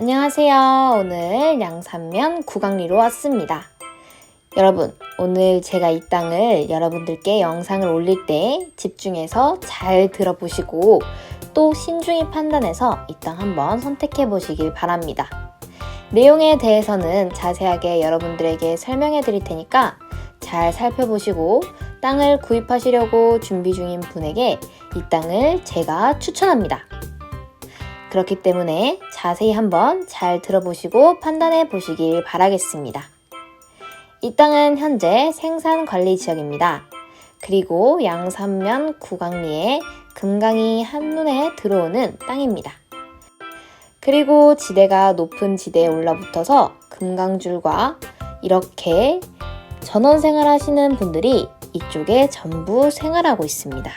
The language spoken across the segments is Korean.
안녕하세요. 오늘 양산면 구강리로 왔습니다. 여러분, 오늘 제가 이 땅을 여러분들께 영상을 올릴 때 집중해서 잘 들어보시고 또 신중히 판단해서 이 땅 한번 선택해 보시길 바랍니다. 내용에 대해서는 자세하게 여러분들에게 설명해 드릴 테니까 잘 살펴보시고 땅을 구입하시려고 준비 중인 분에게 이 땅을 제가 추천합니다. 그렇기 때문에 자세히 한번 잘 들어보시고 판단해 보시길 바라겠습니다. 이 땅은 현재 생산 관리 지역입니다. 그리고 양산면 구강리에 금강이 한눈에 들어오는 땅입니다. 그리고 지대가 높은 지대에 올라붙어서 금강줄과 이렇게 전원 생활하시는 분들이 이쪽에 전부 생활하고 있습니다.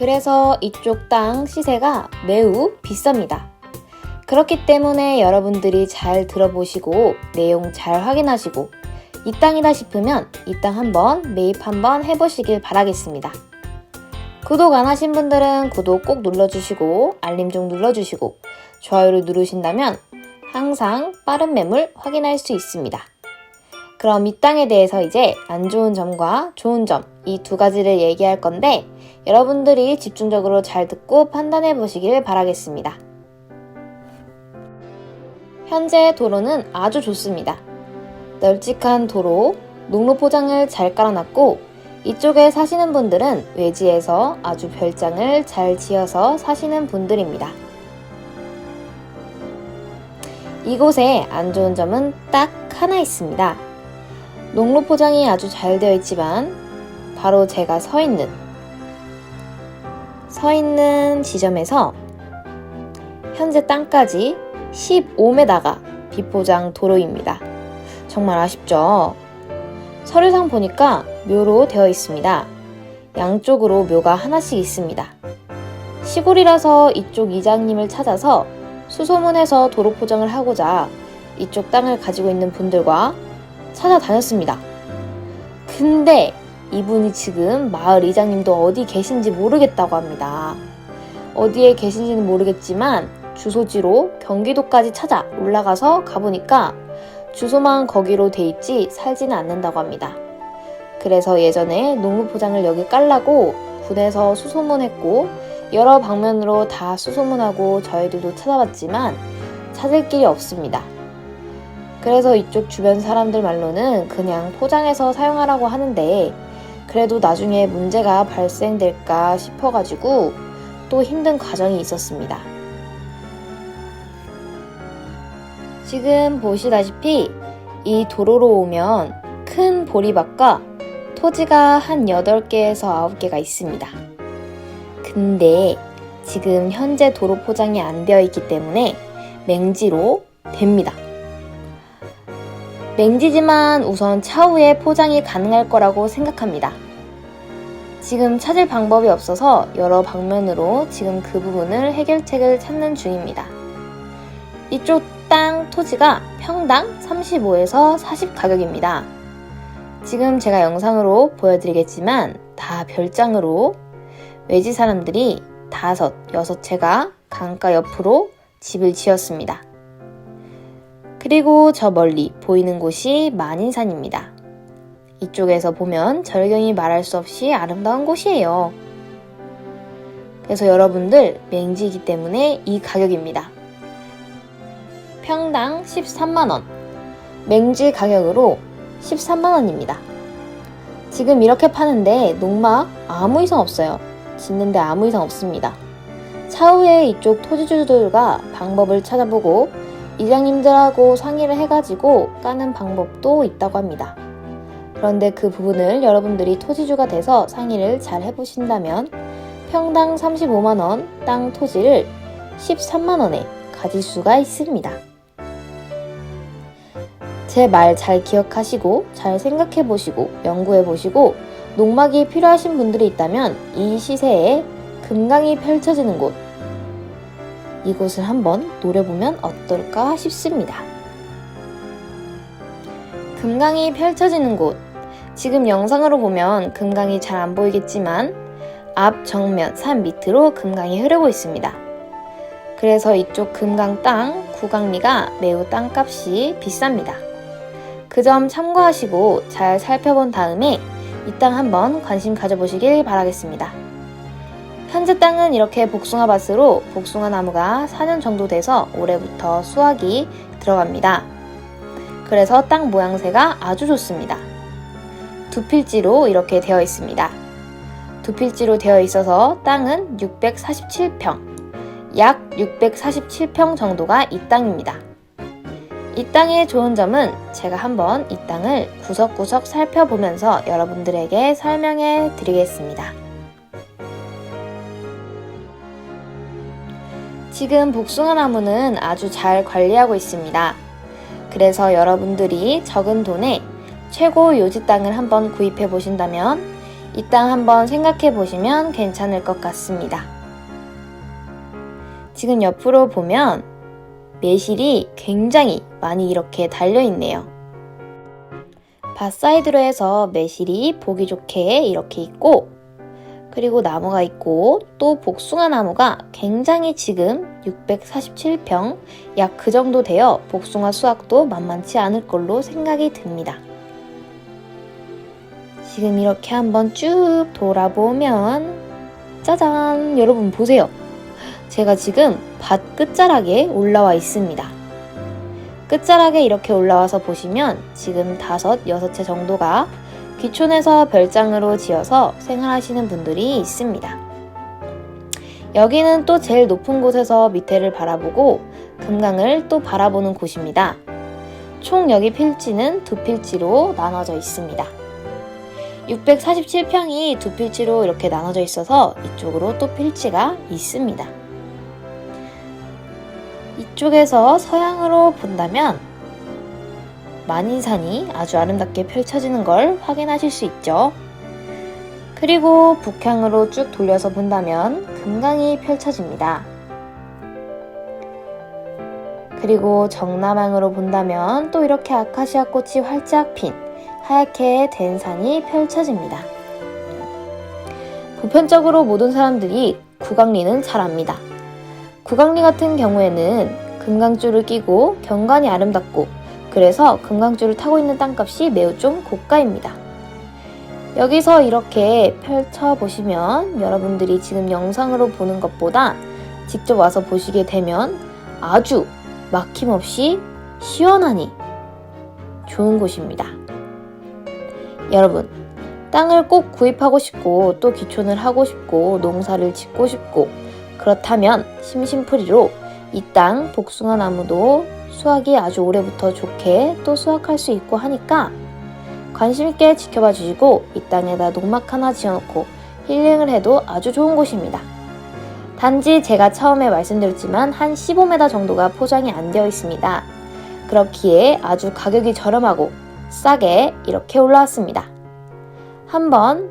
그래서 이쪽 땅 시세가 매우 비쌉니다. 그렇기 때문에 여러분들이 잘 들어보시고 내용 잘 확인하시고 이 땅이다 싶으면 이 땅 한번 매입 한번 해보시길 바라겠습니다. 구독 안 하신 분들은 구독 꼭 눌러주시고 알림 좀 눌러주시고 좋아요를 누르신다면 항상 빠른 매물 확인할 수 있습니다. 그럼 이 땅에 대해서 이제 안 좋은 점과 좋은 점 이 두 가지를 얘기할 건데 여러분들이 집중적으로 잘 듣고 판단해 보시길 바라겠습니다. 현재 도로는 아주 좋습니다. 널찍한 도로, 농로 포장을 잘 깔아놨고 이쪽에 사시는 분들은 외지에서 아주 별장을 잘 지어서 사시는 분들입니다. 이곳에 안 좋은 점은 딱 하나 있습니다. 농로 포장이 아주 잘 되어 있지만 바로 제가 서 있는 서 있는 지점에서 현재 땅까지 15m가 비포장 도로입니다. 정말 아쉽죠? 서류상 보니까 묘로 되어 있습니다. 양쪽으로 묘가 하나씩 있습니다. 시골이라서 이쪽 이장님을 찾아서 수소문해서 도로 포장을 하고자 이쪽 땅을 가지고 있는 분들과 찾아다녔습니다. 근데 이분이 지금 마을 이장님도 어디 계신지 모르겠다고 합니다. 어디에 계신지는 모르겠지만 주소지로 경기도까지 찾아 올라가서 가보니까 주소만 거기로 돼 있지 살지는 않는다고 합니다. 그래서 예전에 농무 포장을 여기 깔라고 군에서 수소문했고 여러 방면으로 다 수소문하고 저희들도 찾아봤지만 찾을 길이 없습니다. 그래서 이쪽 주변 사람들 말로는 그냥 포장해서 사용하라고 하는데 그래도 나중에 문제가 발생될까 싶어가지고 또 힘든 과정이 있었습니다. 지금 보시다시피 이 도로로 오면 큰 보리밭과 토지가 한 8개에서 9개가 있습니다. 근데 지금 현재 도로 포장이 안 되어 있기 때문에 맹지로 됩니다. 맹지지만 우선 차후에 포장이 가능할 거라고 생각합니다. 지금 찾을 방법이 없어서 여러 방면으로 지금 그 부분을 해결책을 찾는 중입니다. 이쪽 땅 토지가 평당 35에서 40 가격입니다. 지금 제가 영상으로 보여드리겠지만 다 별장으로 외지 사람들이 다섯, 여섯 채가 강가 옆으로 집을 지었습니다. 그리고 저 멀리 보이는 곳이 만인산입니다. 이쪽에서 보면 절경이 말할 수 없이 아름다운 곳이에요. 그래서 여러분들 맹지이기 때문에 이 가격입니다. 평당 13만원. 맹지 가격으로 13만원입니다. 지금 이렇게 파는데 농막 아무 이상 없어요. 짓는데 아무 이상 없습니다. 차후에 이쪽 토지주들과 방법을 찾아보고 이장님들하고 상의를 해가지고 까는 방법도 있다고 합니다. 그런데 그 부분을 여러분들이 토지주가 돼서 상의를 잘 해보신다면 평당 35만원 땅 토지를 13만원에 가질 수가 있습니다. 제 말 잘 기억하시고 잘 생각해 보시고 연구해 보시고 농막이 필요하신 분들이 있다면 이 시세에 금강이 펼쳐지는 곳 이곳을 한번 노려보면 어떨까 싶습니다. 금강이 펼쳐지는 곳 지금 영상으로 보면 금강이 잘 안 보이겠지만 앞 정면 산 밑으로 금강이 흐르고 있습니다. 그래서 이쪽 금강 땅 구강리가 매우 땅값이 비쌉니다. 그 점 참고하시고 잘 살펴본 다음에 이 땅 한번 관심 가져보시길 바라겠습니다. 현재 땅은 이렇게 복숭아 밭으로 복숭아 나무가 4년 정도 돼서 올해부터 수확이 들어갑니다. 그래서 땅 모양새가 아주 좋습니다. 두 필지로 이렇게 되어 있습니다. 두 필지로 되어 있어서 땅은 647평, 약 647평 정도가 이 땅입니다. 이 땅의 좋은 점은 제가 한번 이 땅을 구석구석 살펴보면서 여러분들에게 설명해 드리겠습니다. 지금 복숭아 나무는 아주 잘 관리하고 있습니다. 그래서 여러분들이 적은 돈에 최고 요지 땅을 한번 구입해 보신다면 이 땅 한번 생각해 보시면 괜찮을 것 같습니다. 지금 옆으로 보면 매실이 굉장히 많이 이렇게 달려 있네요. 밭 사이드로 해서 매실이 보기 좋게 이렇게 있고 그리고 나무가 있고 또 복숭아 나무가 굉장히 지금 647평 약 그 정도 되어 복숭아 수확도 만만치 않을 걸로 생각이 듭니다. 지금 이렇게 한번 쭉 돌아보면 짜잔 여러분 보세요. 제가 지금 밭 끝자락에 올라와 있습니다. 끝자락에 이렇게 올라와서 보시면 지금 다섯, 여섯 채 정도가 귀촌에서 별장으로 지어서 생활하시는 분들이 있습니다. 여기는 또 제일 높은 곳에서 밑에를 바라보고 금강을 또 바라보는 곳입니다. 총 여기 필지는 두 필지로 나눠져 있습니다. 647평이 두 필지로 이렇게 나눠져 있어서 이쪽으로 또 필지가 있습니다. 이쪽에서 서양으로 본다면 만인산이 아주 아름답게 펼쳐지는 걸 확인하실 수 있죠. 그리고 북향으로 쭉 돌려서 본다면 금강이 펼쳐집니다. 그리고 정남향으로 본다면 또 이렇게 아카시아 꽃이 활짝 핀 하얗게 된 산이 펼쳐집니다. 보편적으로 모든 사람들이 구강리는 잘 압니다. 구강리 같은 경우에는 금강줄을 끼고 경관이 아름답고 그래서 금강줄을 타고 있는 땅값이 매우 좀 고가입니다. 여기서 이렇게 펼쳐 보시면 여러분들이 지금 영상으로 보는 것보다 직접 와서 보시게 되면 아주 막힘없이 시원하니 좋은 곳입니다. 여러분, 땅을 꼭 구입하고 싶고 또 기촌을 하고 싶고 농사를 짓고 싶고 그렇다면 심심풀이로 이 땅 복숭아 나무도 수확이 아주 오래부터 좋게 또 수확할 수 있고 하니까 관심 있게 지켜봐 주시고 이 땅에다 농막 하나 지어놓고 힐링을 해도 아주 좋은 곳입니다. 단지 제가 처음에 말씀드렸지만 한 15m 정도가 포장이 안 되어 있습니다. 그렇기에 아주 가격이 저렴하고 싸게 이렇게 올라왔습니다. 한번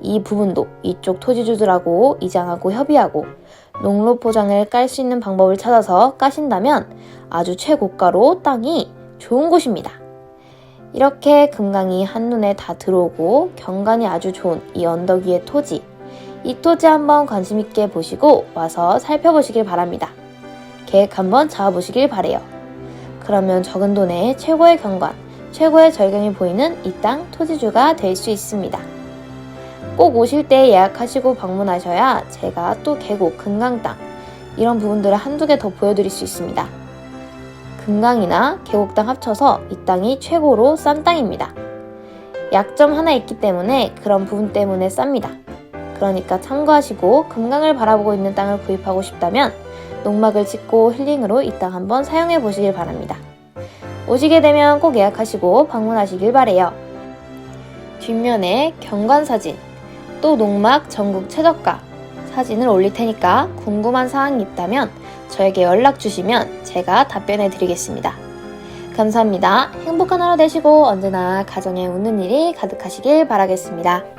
이 부분도 이쪽 토지주들하고 이장하고 협의하고 농로 포장을 깔 수 있는 방법을 찾아서 까신다면 아주 최고가로 땅이 좋은 곳입니다. 이렇게 금강이 한눈에 다 들어오고 경관이 아주 좋은 이 언덕 위의 토지 이 토지 한번 관심 있게 보시고 와서 살펴보시길 바랍니다. 계획 한번 잡아보시길 바래요. 그러면 적은 돈에 최고의 경관, 최고의 절경이 보이는 이 땅 토지주가 될 수 있습니다. 꼭 오실 때 예약하시고 방문하셔야 제가 또 계곡, 금강 땅 이런 부분들을 한두 개 더 보여드릴 수 있습니다. 금강이나 계곡 땅 합쳐서 이 땅이 최고로 싼 땅입니다. 약점 하나 있기 때문에 그런 부분 때문에 쌉니다. 그러니까 참고하시고 금강을 바라보고 있는 땅을 구입하고 싶다면 농막을 짓고 힐링으로 이 땅 한번 사용해 보시길 바랍니다. 오시게 되면 꼭 예약하시고 방문하시길 바래요. 뒷면에 경관 사진, 또 농막 전국 최저가 사진을 올릴 테니까 궁금한 사항이 있다면 저에게 연락 주시면 제가 답변해 드리겠습니다. 감사합니다. 행복한 하루 되시고 언제나 가정에 웃는 일이 가득하시길 바라겠습니다.